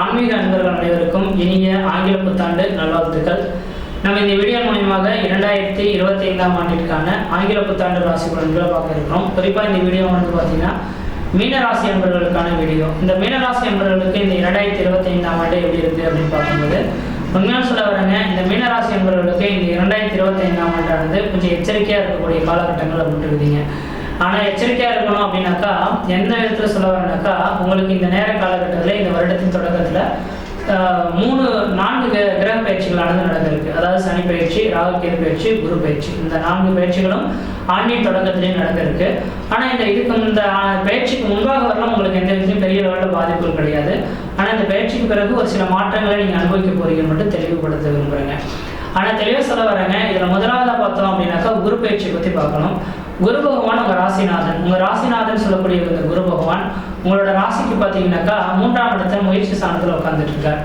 ஆன்மீக அன்பர்கள் அனைவருக்கும் இனிய ஆங்கில புத்தாண்டு நல்வாழ்த்துக்கள். நம்ம இந்த வீடியோ மூலியமாக இரண்டாயிரத்தி இருபத்தி ஐந்தாம் ஆண்டிற்கான ஆங்கில புத்தாண்டு ராசி பலன்களை பார்க்க இருக்கிறோம். குறிப்பாக இந்த வீடியோ வந்து பார்த்தீங்கன்னா மீனராசி அன்பர்களுக்கான வீடியோ இந்த மீனராசி அன்பர்களுக்கு இந்த இரண்டாயிரத்தி இருபத்தி ஐந்தாம் ஆண்டு எப்படி இருக்கு அப்படின்னு பார்க்கும்போது உண்மையான சொல்ல வரேங்க இந்த மீனராசி அன்பர்களுக்கு இந்த இரண்டாயிரத்தி இருபத்தி ஐந்தாம் ஆண்டானது கொஞ்சம் எச்சரிக்கையாக இருக்கக்கூடிய காலகட்டங்கள் அப்படின்னு ஆனால் எச்சரிக்கையாக இருக்கணும் அப்படின்னாக்கா எந்த விதத்தில் சொல்ல வரேன்னாக்கா உங்களுக்கு இந்த நேர காலகட்டத்தில் இந்த வருடத்தின் தொடக்கத்தில் மூணு நான்கு கிரக பயிற்சிகளானது நடந்திருக்கு. அதாவது சனி பயிற்சி ராகுக்கேது பயிற்சி குரு பயிற்சி. இந்த நான்கு பயிற்சிகளும் ஆண்டின் தொடக்கத்திலேயே நடந்திருக்கு. ஆனால் இந்த இதுக்கு இந்த பயிற்சிக்கு முன்பாக வரலாம் உங்களுக்கு எந்த விதத்திலும் பெரிய லெவலில் பாதிப்புகள் கிடையாது. ஆனால் இந்த பயிற்சிக்கு பிறகு ஒரு சில மாற்றங்களை நீங்கள் அனுபவிக்க போறீங்கன்னு மட்டும் தெளிவுபடுத்த விரும்புகிறேங்க ஆனால் தெளிவாக சொல்ல வரேங்க. இதில் முதலாவதாக பார்த்தோம் அப்படின்னாக்கா குரு பயிற்சியை பற்றி பார்க்கணும். குரு பகவான் உங்கள் ராசிநாதன். உங்கள் ராசிநாதன் சொல்லக்கூடிய இந்த குரு பகவான் உங்களோட ராசிக்கு பார்த்தீங்கன்னாக்கா மூன்றாம் இடத்துல முயற்சி ஸ்தானத்தில் உட்காந்துட்டு இருக்கார்.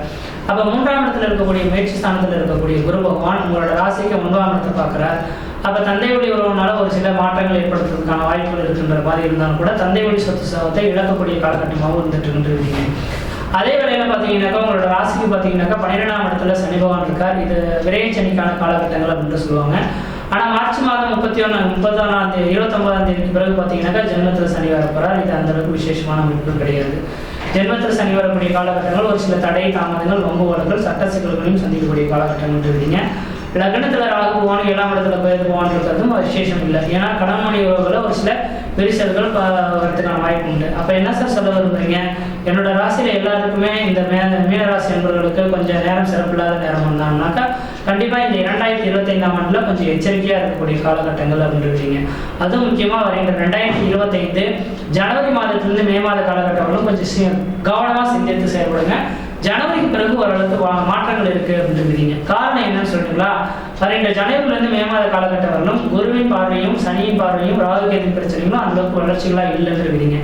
அப்போ மூன்றாம் இடத்துல இருக்கக்கூடிய முயற்சி ஸ்தானத்தில் இருக்கக்கூடிய குரு பகவான் உங்களோட ராசிக்கு ஒன்பதாம் இடத்தை பார்க்குறார். அப்போ தந்தை வழி உறவுனால ஒரு சில மாற்றங்கள் ஏற்படுத்துறதுக்கான வாய்ப்புகள் இருக்குன்ற மாதிரி இருந்தாலும் கூட தந்தை வழி சொத்து சவத்தை இழக்கக்கூடிய காலகட்டமாகவும் இருந்துட்டு இருக்கீங்க அதே வேளையில் பார்த்தீங்கன்னாக்கா உங்களோட ராசிக்கு பார்த்தீங்கன்னாக்கா பன்னிரெண்டாம் இடத்துல சனி பகவான் இருக்கார். இது விரைய சனிக்கான காலகட்டங்கள் அப்படின்னு சொல்லுவாங்க. ஆனால் மார்ச் மாதம் முப்பத்தி ஒன்று முப்பத்தொன்னாம் தேதி இருபத்தொன்பதாம் தேதிக்கு பிறகு பார்த்தீங்கன்னாக்கா ஜென்மத்தில் சனி வரப்போகிறார் இது அந்த அளவுக்கு விசேஷமான அமைப்பு கிடையாது. ஜென்மத்தில் சனி வரக்கூடிய காலகட்டங்கள் ஒரு சில தடை தாமதங்கள் ரொம்ப வழக்குகள் சட்ட சிக்கல்களையும் சந்திக்கக்கூடிய காலகட்டங்கள் இருக்கீங்க. லக்னத்தில் ராகு பகவான் ஏழாம் இடத்துல பேர் பகவான் இருக்கிறதும் விசேஷம் இல்லை. ஏன்னா கடமணி உறவுகளை ஒரு சில விரிசல்கள் வரதுக்கான வாய்ப்பு உண்டு. அப்போ என்ன சார் சொல்ல விரும்புறீங்க? என்னோட ராசியில் எல்லாருக்குமே இந்த மே மீன ராசி என்பவர்களுக்கு கொஞ்சம் நேரம் சிறப்பில்லாத நேரம் வந்தாங்கனாக்கா கண்டிப்பாக இந்த இரண்டாயிரத்தி இருபத்தைந்தாம் ஆண்டில் கொஞ்சம் எச்சரிக்கையாக இருக்கக்கூடிய காலகட்டங்கள் அப்படின்றீங்க. அதுவும் முக்கியமாக வருகின்ற ரெண்டாயிரத்தி இருபத்தைந்து ஜனவரி மாதத்திலிருந்து மே மாத காலகட்டங்களும் கொஞ்சம் கவனமாக சிந்தித்து செயல்படுங்க. ஜனவரிக்கு பிறகு ஓரளவுக்கு வா- மாற்றங்கள் இருக்கு அப்படின்றீங்க காரணம் என்னன்னு சொல்றீங்களா வருகின்ற ஜனவரிலிருந்து மே மாத காலகட்டம் வரலும் குருவின் பார்வையும் சனியின் பார்வையும் ராகு கேது பிரச்சனைகளும் அந்த அளவுக்கு வளர்ச்சிகளா இல்லைன்னு இருக்கிறீங்க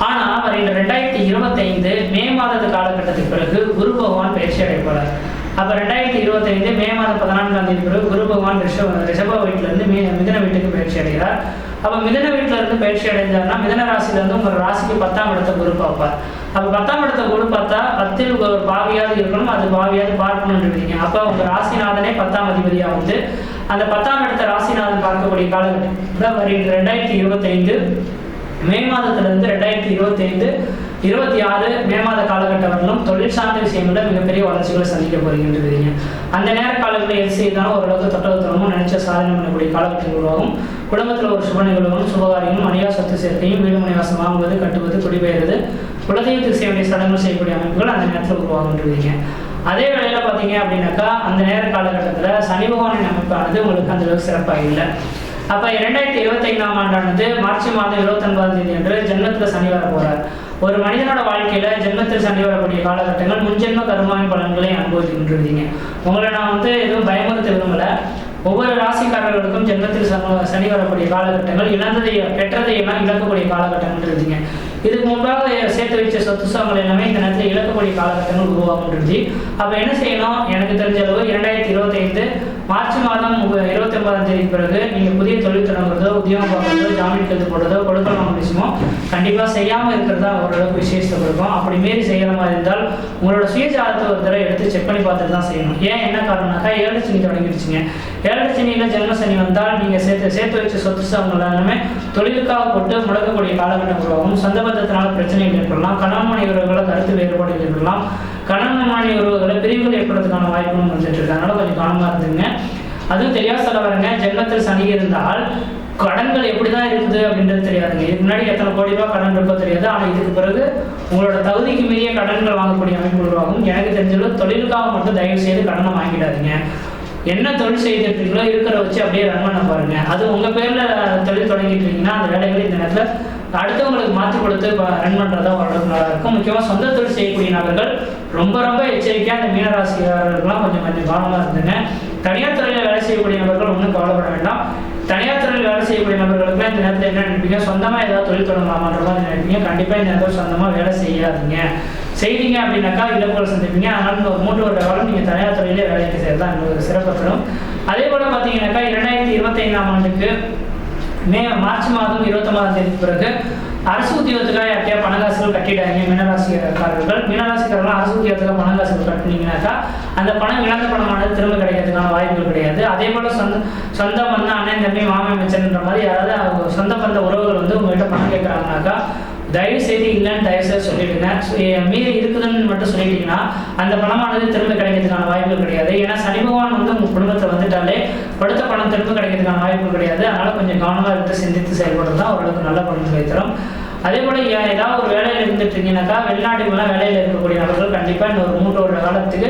ஆனா வருகின்ற ரெண்டாயிரத்தி இருபத்தைந்து மே மாதத்து காலகட்டத்துக்கு பிறகு குரு பகவான் பயிற்சி அடைப்பார் அப்ப ரெண்டாயிரத்தி இருபத்தைந்து மே மாதம் பதினான்காம் தேதி பிறகு குரு பகவான் ரிஷப ரிஷப வீட்டிலிருந்து மீ மிதன வீட்டுக்கு பயிற்சி அடைகிறார். அப்போ மிதன வீட்டில் இருந்து பயிற்சி அடைஞ்சார்னா மிதன ராசியில இருந்து ராசிக்கு பத்தாம் இடத்த குரு பார்ப்பார். அப்போ பத்தாம் இடத்த குரு பார்த்தா பத்தில் ஒரு பாவியாவது இருக்கணும் அது பாவியாவது பார்க்கணும்னு இருக்கீங்க. அப்போ உங்கள் ராசிநாதனே பத்தாம் அதிபதியாக வந்து அந்த பத்தாம் இடத்தை ராசிநாதன் பார்க்கக்கூடிய காலகட்டம். வருகின்ற ரெண்டாயிரத்தி இருபத்தைந்து மே மாதத்துல இருந்து ரெண்டாயிரத்தி இருபத்தைந்து இருபத்தி ஆறு மே மாத காலகட்டம் வரலும் தொழில் சார்ந்த விஷயங்கள்ல மிகப்பெரிய வளர்ச்சிகளை சந்திக்க போறீங்கன்றீங்க அந்த நேர காலங்களில் எது செய்தாலும் ஓரளவுக்கு தொட்டவத்தனமும் நினைச்ச சாதனை பண்ணக்கூடிய காலகட்டங்கள் உருவாகும். குடும்பத்தில் ஒரு சுப நிகழ்வும் சுபகாரியமும் மணியா சொத்து சேர்க்கையும் வீடு மனைவாசம் வாங்குவது கட்டுவது குடிபெயர்வது குலதெய்வத்துக்கு செய்ய வேண்டிய சடங்குகள் செய்யக்கூடிய அமைப்புகள் அந்த நேரத்தில் உருவாகுன்றீங்க. அதே வேளையில் பார்த்தீங்க அப்படின்னாக்கா அந்த நேர காலகட்டத்தில் சனி பகவானின் அமைப்பானது உங்களுக்கு அந்த அளவுக்கு சிறப்பாக இல்லை. அப்ப இரண்டாயிரத்தி இருபத்தி ஐந்தாம் ஆண்டானது மார்ச் மாதம் இருபத்தி ஒன்பதாம் தேதி அன்று ஜென்மத்துல சனி வர போறார். ஒரு மனிதனோட வாழ்க்கையில ஜென்மத்தில் சனி வரக்கூடிய காலகட்டங்கள் முன்ஜென்ம கருமாவின் பலன்களை அனுபவிக்கின்றீங்க உங்களை நான் வந்து எதுவும் பயமுறுத்த விரும்பல. ஒவ்வொரு ராசிக்காரர்களுக்கும் ஜென்மத்தில் சனி- சனி வரக்கூடிய காலகட்டங்கள் இழந்ததை பெற்றதை எல்லாம் இழக்கக்கூடிய காலகட்டங்கள் இருந்தீங்க. இதுக்கு முன்பாக சேர்த்து வச்ச சொத்து சுகங்கள் எல்லாமே இந்த நேரத்தில் இழக்கக்கூடிய காலகட்டங்கள் உருவாகும் இருந்துச்சு அப்ப என்ன செய்யணும்? எனக்கு தெரிஞ்ச அளவு இரண்டாயிரத்தி இருபத்தி ஐந்து மார்ச் மாதம் தேதி பிறகு நீங்க புதிய தொழில் தொடங்குறதோ உத்தியோகம் பார்க்கறதோ ஜாமீன் கைது போடுறதோ கொடுக்கலாம் விஷயமோ கண்டிப்பா செய்யாம இருக்கிறதா ஓரளவுக்கு விசேஷத்தை கொடுக்கும். அப்படி மீறி செய்யற மாதிரி இருந்தால் உங்களோட சுயஜாதத்தை ஒரு தடவை எடுத்து செக் பண்ணி பார்த்துட்டு தான் செய்யணும். ஏன் என்ன காரணம்னாக்கா ஏழு சனி தொடங்கிடுச்சுங்க. ஏழு சனியில ஜென்ம சனி வந்தால் நீங்க சேர்த்து சேர்த்து வச்ச சொத்து சாதங்கள் எல்லாமே தொழிலுக்காக போட்டு முடக்கக்கூடிய காலகட்டம் உருவாகும். சொந்த பந்தத்தினால பிரச்சனைகள் ஏற்படலாம். கணவன் மனைவி கருத்து வேறுபாடுகள் ஏற்படலாம். கணவன் மனைவி உறவுகளை பிரிவுகள் ஏற்படுறதுக்கான வாய்ப்புகளும் வந்துட்டு இருக்கு. அதனால கொஞ்சம் கவனமாக இருந்துங்க அதுவும் தெரியாத சொல்ல வரங்க. ஜென்மத்தில் சனி இருந்தால் கடன்கள் எப்படிதான் இருக்குது அப்படின்றது தெரியாதுங்க. இதுக்கு முன்னாடி எத்தனை கோடி ரூபாய் கடன் இருக்கோ தெரியாது. ஆனால் இதுக்கு பிறகு உங்களோட தகுதிக்கு மீறிய கடன்கள் வாங்கக்கூடிய அமைப்பு உருவாகும். எனக்கு தெரிஞ்சளவு தொழிலுக்காக மட்டும் தயவு செய்து கடனை வாங்கிடாதீங்க. என்ன தொழில் செய்துட்டு இருக்கீங்களோ இருக்கிற வச்சு அப்படியே ரன் பண்ண பாருங்க. அது உங்க பேர்ல தொழில் தொடங்கிட்டு இருக்கீங்கன்னா அந்த வேலைகள் இந்த நேரத்தில் அடுத்தவங்களுக்கு மாற்றி கொடுத்து ரன் பண்றதா ஓரளவுக்கு நல்லா இருக்கும். முக்கியமா சொந்த தொழில் செய்யக்கூடிய நபர்கள் ரொம்ப ரொம்ப எச்சரிக்கையா இந்த மீனராசிக்காரர்கள்லாம் கொஞ்சம் கொஞ்சம் கவனமா இருந்துங்க. தனியார் துறையில் வேலை செய்யக்கூடிய நபர்கள் ஒன்றும் கவலைப்பட வேண்டாம். தனியார் துறையில் வேலை செய்யக்கூடிய நபர்களுக்கு இந்த நேரத்தில் என்ன நினைப்பீங்க? சொந்தமாக ஏதாவது தொழில் தொடங்கலாமான்ற மாதிரி நினைப்பீங்க? கண்டிப்பாக இந்த நேரத்தில் சொந்தமாக வேலை செய்யாதீங்க. செய்தீங்க அப்படின்னாக்கா இழப்புகள் சந்திப்பீங்க. அதனால இந்த ஒரு மூன்று வருட காலம் நீங்கள் தனியார் துறையிலே வேலைக்கு செய்யறது தான் இன்னொரு சிறப்பு தரும். அதே போல் பார்த்தீங்கன்னாக்கா இரண்டாயிரத்தி இருபத்தி ஐந்தாம் ஆண்டுக்கு மே மார்ச் மாதம் இருபத்தொன்பதாம் தேதி பிறகு அரசு உத்தியோகத்துக்காக யார்ட்டையா பணங்காசுகள் கட்டிட்டாங்க மீனராசிக்காரர்கள். மீனராசிக்காரர்கள் அரசு உத்தியோகத்துக்காக பணங்காசுகள் கட்டினீங்கன்னாக்கா அந்த பணம் இழந்த பணமானது திரும்ப கிடைக்கிறதுக்கான வாய்ப்புகள் கிடையாது. அதே போல சொந்த சொந்த பந்த அண்ணன் தம்பி மாமன் மச்சன்ற மாதிரி யாராவது அவங்க சொந்த பந்த உறவுகள் வந்து உங்கள்கிட்ட பணம் கேட்குறாங்கனாக்கா தயவு செய்து இல்லைன்னு தயவு செய்து சொல்லிடுங்க. மீறி இருக்குதுன்னு மட்டும் சொல்லிட்டீங்கன்னா அந்த பணமானது திரும்ப கிடைக்கிறதுக்கான வாய்ப்புகள் கிடையாது. ஏன்னா சனி பகவான் வந்து உங்க குடும்பத்தை வந்துட்டாலே கொடுத்த பணம் திரும்ப கிடைக்கிறதுக்கான வாய்ப்பு கிடையாது. அதனால கொஞ்சம் கவனமாக இருந்து சிந்தித்து செயல்படுறது தான் ஓரளவுக்கு நல்ல பலன்களை தரும் அதே போல ஏதாவது ஒரு வேலையில இருந்துட்டு இருக்கீங்கன்னாக்கா வெளிநாட்டுக்கெல்லாம் வேலையில் இருக்கக்கூடிய நபர்கள் கண்டிப்பாக இந்த ஒரு மூன்று வருட காலத்துக்கு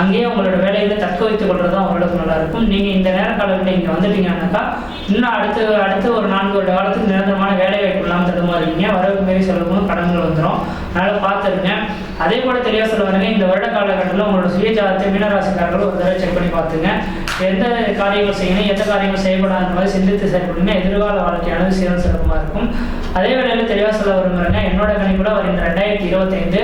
அங்கேயே உங்களோட வேலையில தக்க வைத்துக் கொள்றது தான் ஓரளவுக்கு நல்லா இருக்கும். நீங்கள் இந்த நேர காலத்தில் இங்கே வந்துட்டீங்கன்னாக்கா இன்னும் அடுத்து அடுத்து ஒரு நான்கு வருட காலத்துக்கு நிரந்தரமான வேலை வாய்ப்பு இல்லாமல் தடுமாறுவீங்க வரவுக்கு மாரி செலவுக்கும் கடன்கள் வந்துடும் அதனால பார்த்துருங்க. அதே போல தெளிவாக சொல்லுவாங்க இந்த வருட காலகட்டத்தில் உங்களோட சுயஜாதத்தை மீனராசிக்காரர்கள் ஒரு தடவை செக் பண்ணி பார்த்துங்க. எந்த காரியங்கள் செய்யணும் எந்த காரியங்கள் செய்யப்படாத சிந்தித்து செயல்படுங்க எதிர்கால வாழ்க்கையானது சீரும் சிறப்பமாக இருக்கும். அதே வேளையில் தெளிவாக சொல்ல விரும்புகிறேங்க என்னோட கணிப்புல வருகின்ற ரெண்டாயிரத்தி இருபத்தைந்து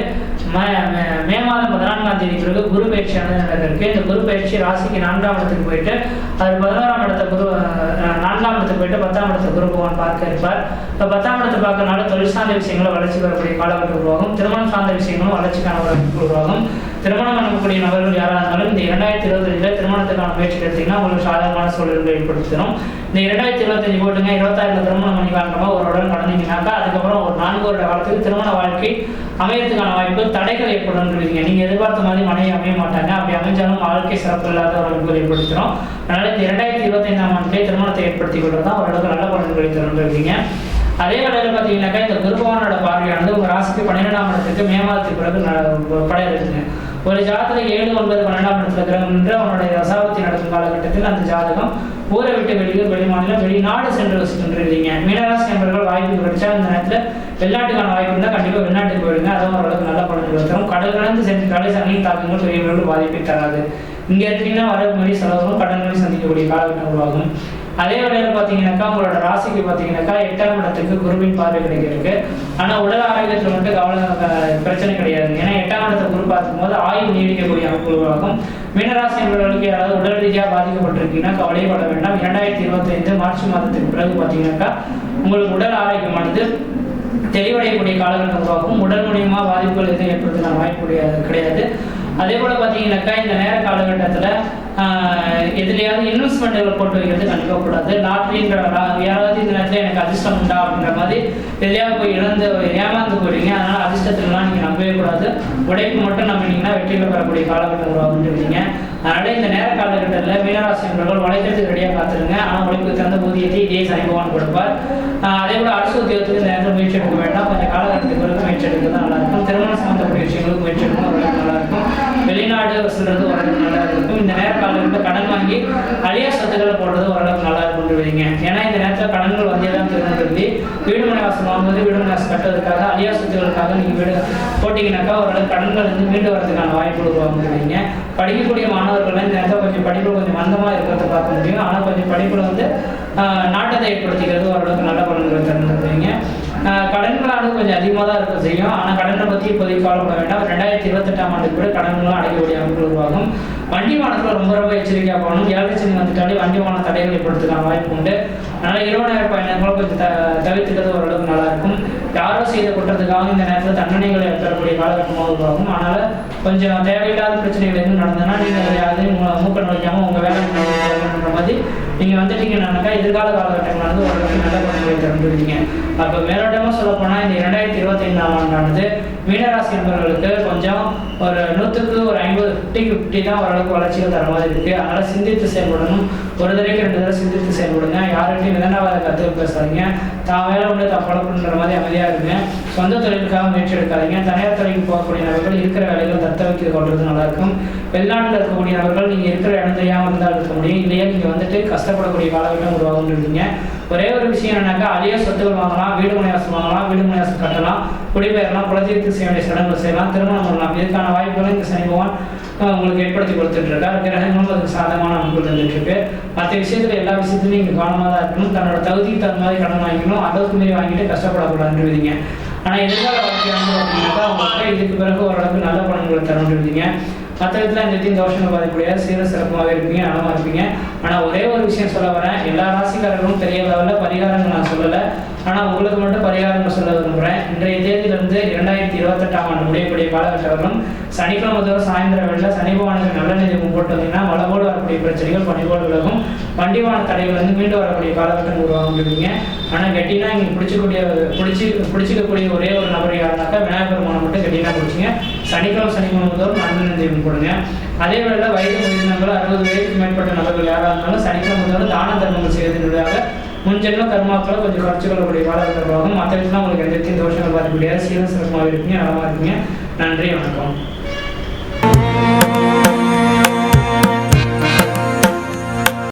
மே மாதம் பதினான்காம் தேதி பிறகு குரு பயிற்சியானது நடந்திருக்கு. இந்த குரு பயிற்சி ராசிக்கு நான்காம் இடத்துக்கு போயிட்டு அவர் பதினோராம் இடத்த குரு நான்காம் இடத்துக்கு போயிட்டு பத்தாம் இடத்த குரு பகவான் பார்க்க இருப்பார். இப்போ பத்தாம் இடத்தை பார்க்கறனால தொழில் சார்ந்த விஷயங்களும் வளர்ச்சி பெறக்கூடிய காலகட்டம் உருவாகும். திருமணம் சார்ந்த விஷயங்களும் வளர்ச்சிக்கான உருவாகும். திருமணம் பண்ணக்கூடிய நபர்கள் யாராக இருந்தாலும் இந்த இரண்டாயிரத்தி ரெண்டில் திருமணத்துக்கான முயற்சி எடுத்தீங்கன்னா உங்களுக்கு சாதகமான சூழல்கள் ஏற்படுத்தணும் இந்த இரண்டாயிரத்தி இருபத்தஞ்சு போட்டுங்க இருபத்தாயிரத்துல திருமணம் பண்ணி காரணமா ஒரு உடன் கடந்தீங்கன்னாக்கா அதுக்கப்புறம் ஒரு நான்கு வருட காலத்துக்கு திருமண வாழ்க்கை அமையறதுக்கான வாய்ப்பு தடைகள் ஏற்படும் ஏற்படும்ன்றீங்க நீங்க எதிர்பார்த்த மாதிரி மனைவி அமைய மாட்டாங்க. அப்படி அமைஞ்சாலும் வாழ்க்கை சிறப்பு இல்லாத வாய்ப்புகள் ஏற்படுத்திடும். அதனால இந்த இரண்டாயிரத்தி இருபத்தைந்தாம் ஆண்டிலே திருமணத்தை ஏற்படுத்தி கொள்றது தான் ஓரளவுக்கு நல்ல பலன்களை தருன்றீங்க அதே வேளையில் பார்த்தீங்கன்னாக்கா இந்த குருபவானோட பார்வையானது உங்க ராசிக்கு பன்னிரெண்டாம் இடத்துக்கு மே மாதத்துக்கு பிறகு ந- இருக்குங்க ஒரு ஜாதகம் ஏழு ஒன்பது பன்னெண்டாம் இடத்துல கிரகம் என்று அவனுடைய தசாபத்தி நடக்கும் காலகட்டத்தில் அந்த ஜாதகம் ஊரை விட்டு வெளியூர் வெளிமாநிலம் வெளிநாடு சென்று வசிக்கின்றீங்க மீனராசி நண்பர்கள் வாய்ப்பு கிடைச்சா இந்த நேரத்தில் வெளிநாட்டுக்கான வாய்ப்பு இருந்தால் கண்டிப்பாக வெளிநாட்டுக்கு போயிடுங்க. அதுவும் ஓரளவுக்கு நல்ல பலன்கள் தரும் கடல் கடந்து சென்று கடை சனி தாக்கங்கள். பெரியவர்கள் பாதிப்பை தராது. இங்கே இருக்கீங்கன்னா வரவு மாதிரி செலவுகளும் கடன்களை சந்திக்கக்கூடிய காலகட்டம் உருவாகும். அதே வேளையில் பார்த்தீங்கன்னாக்கா உங்களோட ராசிக்கு பார்த்தீங்கன்னாக்கா எட்டாம் இடத்துக்கு குருவின் பார்வை கிடைக்கிறதுக்கு. ஆனா உடல் ஆரோக்கியத்தில் மட்டும் கவலை பிரச்சனை கிடையாது. ஏன்னா எட்டாம் இடத்தை அப்படின்னு பார்க்கும்போது ஆயுள் நீடிக்கக்கூடிய அமைப்பு உருவாகும் மீனராசி என்பவர்களுக்கு யாராவது உடல் ரீதியாக பாதிக்கப்பட்டிருக்கீங்கன்னா கவலைப்பட வேண்டாம். இரண்டாயிரத்தி இருபத்தைந்து மார்ச் மாதத்துக்கு பிறகு பாத்தீங்கன்னாக்கா உங்களுக்கு உடல் ஆரோக்கியமானது தெளிவடையக்கூடிய காலகட்டம் உருவாகும். உடல் மூலியமா பாதிப்புகள் எதுவும் ஏற்படுத்துக்கான வாய்ப்பு கிடையாது. அதே போல பார்த்தீங்கன்னாக்கா இந்த நேர காலகட்டத்தில் எதுலையாவது எதுலயாவது போட்டு வைக்கிறது கண்டிப்பாக கூடாது. லாட்ரின்ற யாராவது இந்த நேரத்தில் எனக்கு அதிர்ஷ்டம் உண்டா அப்படின்ற மாதிரி எதுலயாவது போய் இழந்து ஏமாந்து போயிடுவீங்க. அதனால் அதிர்ஷ்டத்துலலாம் நீங்கள் நம்பவே கூடாது. உழைப்பு மட்டும் நம்பினீங்கன்னா வெற்றிகள் பெறக்கூடிய காலகட்டம் உருவாகுன்றீங்க அதனால் இந்த நேர காலகட்டத்தில் மீனராசி என்பவர்கள் உழைக்கிறதுக்கு ரெடியாக பார்த்துருங்க ஆனால் உழைப்பு தகுந்த ஊதியத்தை இதே சனி கொடுப்பார். அதே போல் அரசு உத்தியோகத்துக்கு இந்த நேரத்தில் முயற்சி எடுக்க வேண்டாம். கொஞ்சம் காலகட்டத்துக்கு பிறகு முயற்சி எடுக்கிறது நல்லா இருக்கும் திருமணம் சம்பந்தப்பட்ட விஷயங்களுக்கு முயற்சி எடுக்கணும் ஓரளவுக்கு நல்லா இருக்கும் வெளிநாடு செல்றது ஓரளவுக்கு நல்லா இருக்கும் இந்த நேர இருந்து கடன் வாங்கி அழியா சொத்துக்களை போடுறது ஓரளவுக்கு நல்லா இருக்கும்னு வைங்க ஏன்னா இந்த நேரத்தில் கடன்கள் வந்தே தான் திரும்பி வீடுமனை வாசம் வாசல் வாங்கும்போது வீடு மனை கட்டுறதுக்காக அழியா சொத்துக்களுக்காக நீங்கள் வீடு போட்டிங்கனாக்கா ஓரளவுக்கு கடன்கள் வந்து மீண்டு வரதுக்கான வாய்ப்பு உருவாகும் வைங்க படிக்கக்கூடிய மாணவர்கள் இந்த நேரத்தில் கொஞ்சம் படிப்பில் கொஞ்சம் மந்தமாக இருக்கிறத பார்க்க முடியும். ஆனால் கொஞ்சம் படிப்பில் வந்து நாட்டத்தை ஏற்படுத்திக்கிறது ஓரளவுக்கு நல்ல பலன்கள் தந்துருப்பீங்க கடன்களானது கொஞ்சம் அதிகமாக தான் இருக்க செய்யும். ஆனால் கடனை பற்றி இப்போதைக்கு கவலைப்பட வேண்டாம். ரெண்டாயிரத்தி இருபத்தெட்டாம் ஆண்டுக்கு கூட கடன்களும் அடையக்கூடிய அமைப்பு உருவாகும். வண்டி வாகனத்தில் ரொம்ப ரொம்ப எச்சரிக்கையாக போகணும். ஏழரை சனி வந்துட்டாலே வண்டி வாகன தடைகள் ஏற்படுத்துக்கான வாய்ப்பு உண்டு. அதனால் இரவு நேர பயணங்களும் கொஞ்சம் த தவிர்த்துக்கிறது ஓரளவுக்கு நல்லாயிருக்கும் யாரோ செய்த குற்றத்துக்காக இந்த நேரத்தில் தண்டனைகளை பெறக்கூடிய காலகட்டமாக உருவாகும். அதனால் கொஞ்சம் தேவையில்லாத பிரச்சனைகள் எதுவும் நடந்ததுன்னா நீங்கள் யாரையும் மூ- மூக்க நுழைக்காம உங்கள் வேலை பண்ணுற மாதிரி நீங்கள் வந்துட்டீங்கன்னாக்கா எதிர்கால காலகட்டங்கள் வந்து ஓரளவுக்கு நல்ல பலன்களை தந்துருவீங்க அப்போ மேலோட சொல்ல சொல்லப்போனால் இந்த இரண்டாயிரத்தி இருபத்தி ஐந்தாம் ஆண்டானது மீனராசி நண்பர்களுக்கு கொஞ்சம் ஒரு நூற்றுக்கு ஒரு ஐம்பது ஃபிஃப்டி ஃபிஃப்டி தான் ஓரளவுக்கு வளர்ச்சிகள் தர மாதிரி இருக்கு. அதனால் சிந்தித்து செயல்படணும். ஒரு தடவைக்கு ரெண்டு தடவை சிந்தித்து செயல்படுங்க. யார்கிட்டையும் விதண்டாவாத கற்று பேசாதீங்க. தான் வேலை உண்டு தான் பழக்கணுன்ற மாதிரி அமைதியாக இருங்க. சொந்த தொழிலுக்காக முயற்சி எடுக்காதீங்க. தனியார் துறைக்கு போகக்கூடிய நபர்கள் இருக்கிற வேலைகள் தத்த வைக்க கொண்டது நல்லாயிருக்கும். வெளிநாட்டில் இருக்கக்கூடிய நபர்கள் நீங்கள் இருக்கிற இடம் தெரியாமல் இருந்தால் இருக்க முடியும்? இல்லையா? நீங்கள் வந்துட்டு கஷ்டப்படக்கூடிய காலகட்டம் உருவாகும் இருக்கீங்க ஒரே ஒரு விஷயம் என்னன்னாக்கா அதிக சொத்துக்கள் வாங்கலாம் வீடு மனைவாசம் வாங்கலாம் வீடு மனைவாசம் கட்டலாம் குடிபெயரலாம் குலதெய்வத்துக்கு செய்ய வேண்டிய சடங்குகள் செய்யலாம் திருமணம் பண்ணலாம். இதுக்கான வாய்ப்புகளை இந்த சனி பகவான் உங்களுக்கு ஏற்படுத்தி கொடுத்துட்டு இருக்கார் கிரகங்களும் அதுக்கு சாதகமான அமைப்பு தந்துட்டு இருக்கு மற்ற விஷயத்துல எல்லா விஷயத்துலையும் நீங்கள் கவனமாக தான் இருக்கணும். தன்னோட தகுதிக்கு தகுந்த மாதிரி கடன் வாங்கிக்கணும். அளவுக்கு மீறி வாங்கிட்டு கஷ்டப்படக்கூடாதுன்னு விதிங்க ஆனால் எதிர்கால வாழ்க்கையானது அப்படின்னாக்கா உங்களுக்கு இதுக்கு பிறகு ஓரளவுக்கு நல்ல பலன்களை இருந்தீங்க மற்ற இடத்துல இந்த விதத்தின் தோஷங்கள் பாதிக்கூடிய சீர சிறப்பாகவே இருப்பீங்க நலமாக இருப்பீங்க. ஆனால் ஒரே ஒரு விஷயம் சொல்ல வரேன். எல்லா ராசிக்காரர்களும் பெரிய லெவலில் பரிகாரங்கள் நான் சொல்லலை. ஆனால் உங்களுக்கு மட்டும் பரிகாரங்கள் சொல்ல விரும்புகிறேன் இன்றைய தேதியிலிருந்து இரண்டாயிரத்தி இருபத்தெட்டாம் ஆண்டு முடியக்கூடிய காலகட்டங்களும் சனிக்கிழமை தோறும் சாயந்தர வேளையில் சனிபவானுக்கு நல்ல நிதி போட்டு வந்தீங்கன்னா வரக்கூடிய பிரச்சனைகள் பனி விலகும். வண்டிவான தடைகள் வந்து மீண்டு வரக்கூடிய காலகட்டம் உருவாகிருக்கீங்க ஆனால் கெட்டினா இங்கே பிடிச்சக்கூடிய பிடிச்சி பிடிச்சிக்கக்கூடிய ஒரே ஒரு நபர் யாருனாக்கா விநாயகர் பெருமானை மட்டும் கெட்டினா பிடிச்சிங்க. சனிக்கிழமை சனிக்கிழமை தோறும் நல்ல நிதி போடுங்க. அதே வேளையில் வயது முதிர்ந்தவர்கள் அறுபது வயதுக்கு மேற்பட்ட நபர்கள் யாராக இருந்தாலும் சனிக்கிழமை தோறும் தான தர்மங்கள் செய்வதன் முன்ஜென்ம கர்மாக்களை கொஞ்சம் குறைச்சு கொள்ளக்கூடிய காலகட்டம் உருவாகும் மற்ற விஷயம் உங்களுக்கு எந்த வித்தியும் தோஷங்கள் பார்க்க முடியாது. சீர சிறப்பாக இருப்பீங்க நலமாக இருப்பீங்க. நன்றி வணக்கம்.